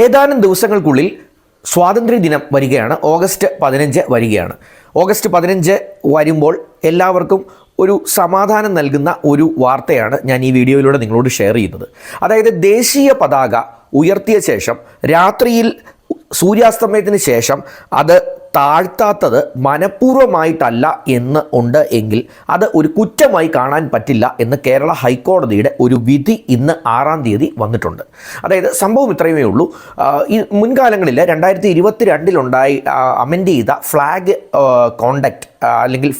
ഏതാനും ദിവസങ്ങൾക്കുള്ളിൽ സ്വാതന്ത്ര്യദിനം വരികയാണ്. ഓഗസ്റ്റ് പതിനഞ്ച് വരികയാണ്. ഓഗസ്റ്റ് പതിനഞ്ച് വരുമ്പോൾ എല്ലാവർക്കും ഒരു സമാധാനം നൽകുന്ന ഒരു വാർത്തയാണ് ഞാൻ ഈ വീഡിയോയിലൂടെ നിങ്ങളോട് ഷെയർ ചെയ്യുന്നത്. അതായത് ദേശീയ പതാക ഉയർത്തിയ ശേഷം രാത്രിയിൽ സൂര്യാസ്തമയത്തിന് ശേഷം അത് താഴ്ത്താത്തത് മനഃപൂർവമായിട്ടല്ല എന്ന് ഉണ്ട് എങ്കിൽ അത് ഒരു കുറ്റമായി കാണാൻ പറ്റില്ല എന്ന് കേരള ഹൈക്കോടതിയുടെ ഒരു വിധി ഇന്ന് ആറാം തീയതി വന്നിട്ടുണ്ട്. അതായത് സംഭവം ഇത്രയുമേ ഉള്ളൂ. ഈ മുൻകാലങ്ങളിൽ രണ്ടായിരത്തി ഇരുപത്തി രണ്ടിലുണ്ടായി അമെൻഡ് ചെയ്ത ഫ്ലാഗ് കോണ്ടക്റ്റ് അല്ലെങ്കിൽ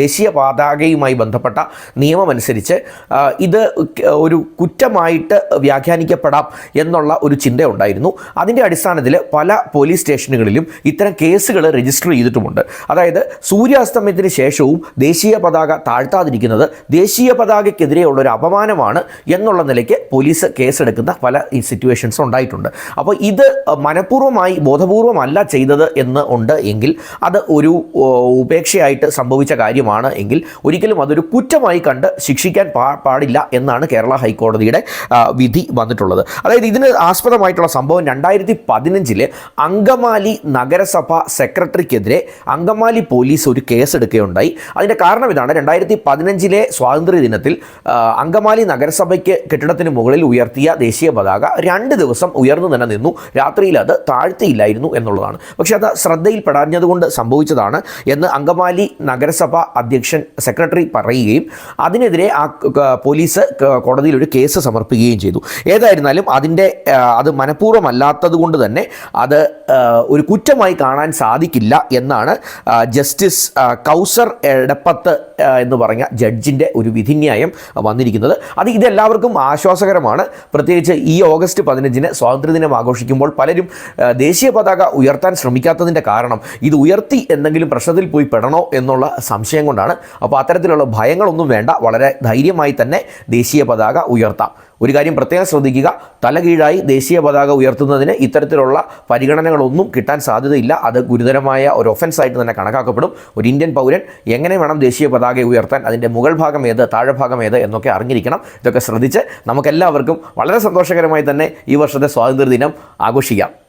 ദേശീയ പതാകയുമായി ബന്ധപ്പെട്ട നിയമമനുസരിച്ച് ഇത് ഒരു കുറ്റമായിട്ട് വ്യാഖ്യാനിക്കപ്പെടാം എന്നുള്ള ഒരു ചിന്തയുണ്ടായിരുന്നു. അതിന്റെ അടിസ്ഥാനത്തിൽ പല പോലീസ് സ്റ്റേഷനുകളിലും ഇത്തരം കേസുകൾ രജിസ്റ്റർ ചെയ്തിട്ടുമുണ്ട്. അതായത് സൂര്യാസ്തമയത്തിന് ശേഷവും ദേശീയ പതാക താഴ്ത്താതിരിക്കുന്നത് ദേശീയ പതാകയ്ക്കെതിരെയുള്ള ഒരു അപമാനമാണ് എന്നുള്ള നിലയ്ക്ക് പോലീസ് കേസെടുക്കുന്ന പല സിറ്റുവേഷൻസ് ഉണ്ടായിട്ടുണ്ട്. അപ്പോൾ ഇത് മനഃപൂർവമായി ബോധപൂർവമല്ല ചെയ്തത് എന്ന് ഉണ്ട് എങ്കിൽ അത് ഒരു ഉപേക്ഷയായിട്ട് സംഭവിച്ച കാര്യമാണ് എങ്കിൽ ഒരിക്കലും അതൊരു കുറ്റമായി കണ്ട് ശിക്ഷിക്കാൻ പാടില്ല എന്നാണ് കേരള ഹൈക്കോടതിയുടെ വിധി വന്നിട്ടുള്ളത്. അതായത് ഇതിന് ആസ്പദമായിട്ടുള്ള സംഭവം രണ്ടായിരത്തി പതിനഞ്ചിൽ അങ്കമാലി നഗരസഭ സെക്രട്ടറിക്കെതിരെ അങ്കമാലി പോലീസ് ഒരു കേസെടുക്കുകയുണ്ടായി. അതിന്റെ കാരണം ഇതാണ്. രണ്ടായിരത്തി പതിനഞ്ചിലെ സ്വാതന്ത്ര്യ ദിനത്തിൽ അങ്കമാലി നഗരസഭയ്ക്ക് കെട്ടിടത്തിന് മുകളിൽ ഉയർത്തിയ ദേശീയ പതാക രണ്ട് ദിവസം ഉയർന്നു തന്നെ നിന്നു. രാത്രിയിൽ അത് താഴ്ത്തിയില്ലായിരുന്നു എന്നുള്ളതാണ്. പക്ഷേ അത് ശ്രദ്ധയിൽപ്പെടാഞ്ഞതുകൊണ്ട് സംഭവിച്ചതാണ് എന്ന് അങ്കമാലി നഗരസഭ അധ്യക്ഷൻ സെക്രട്ടറി പറയുകയും അതിനെതിരെ ആ പോലീസ് കോടതിയിൽ ഒരു കേസ് സമർപ്പിക്കുകയും ചെയ്തു. ഏതായിരുന്നാലും അതിന്റെ അത് മനഃപൂർവമല്ലാത്തത് കൊണ്ട് തന്നെ അത് ഒരു കുറ്റമായി കാണാൻ സാധിക്കില്ല എന്നാണ് ജസ്റ്റിസ് കൗസർ എടപ്പത്ത് എന്ന് പറഞ്ഞ ജഡ്ജിന്റെ ഒരു വിധിന്യായം വന്നിരിക്കുന്നത്. അത് ഇതെല്ലാവർക്കും ആശ്വാസകരമാണ്. പ്രത്യേകിച്ച് ഈ ഓഗസ്റ്റ് പതിനഞ്ചിന് സ്വാതന്ത്ര്യദിനം ആഘോഷിക്കുമ്പോൾ പലരും ദേശീയ പതാക ഉയർത്താൻ ശ്രമിക്കാത്തതിന്റെ കാരണം ഇത് ഉയർത്തി എന്തെങ്കിലും പ്രശ്നത്തിൽ പോയി പെടണോ എന്നുള്ള സംശയം കൊണ്ടാണ്. അപ്പോൾ അത്തരത്തിലുള്ള ഭയങ്ങളൊന്നും വേണ്ട. വളരെ ധൈര്യമായി തന്നെ ദേശീയ പതാക ഉയർത്താം. ഒരു കാര്യം പ്രത്യേകം ശ്രദ്ധിക്കുക. തലകീഴായി ദേശീയ പതാക ഉയർത്തുന്നതിന് ഇത്തരത്തിലുള്ള പരിഗണനകളൊന്നും കിട്ടാൻ സാധ്യതയില്ല. അത് ഗുരുതരമായ ഒരു ഒഫൻസ് ആയിട്ട് തന്നെ കണക്കാക്കപ്പെടും. ഒരു ഇന്ത്യൻ പൗരൻ എങ്ങനെ വേണം ദേശീയ പതാക ഉയർത്താൻ അതിന്റെ മുകൾ ഭാഗം ഏത് താഴെഭാഗം ഏത് എന്നൊക്കെ അറിഞ്ഞിരിക്കണം. ഇതൊക്കെ ശ്രദ്ധിച്ച് നമുക്കെല്ലാവർക്കും വളരെ സന്തോഷകരമായി തന്നെ ഈ വർഷത്തെ സ്വാതന്ത്ര്യ ദിനം ആഘോഷിക്കാം.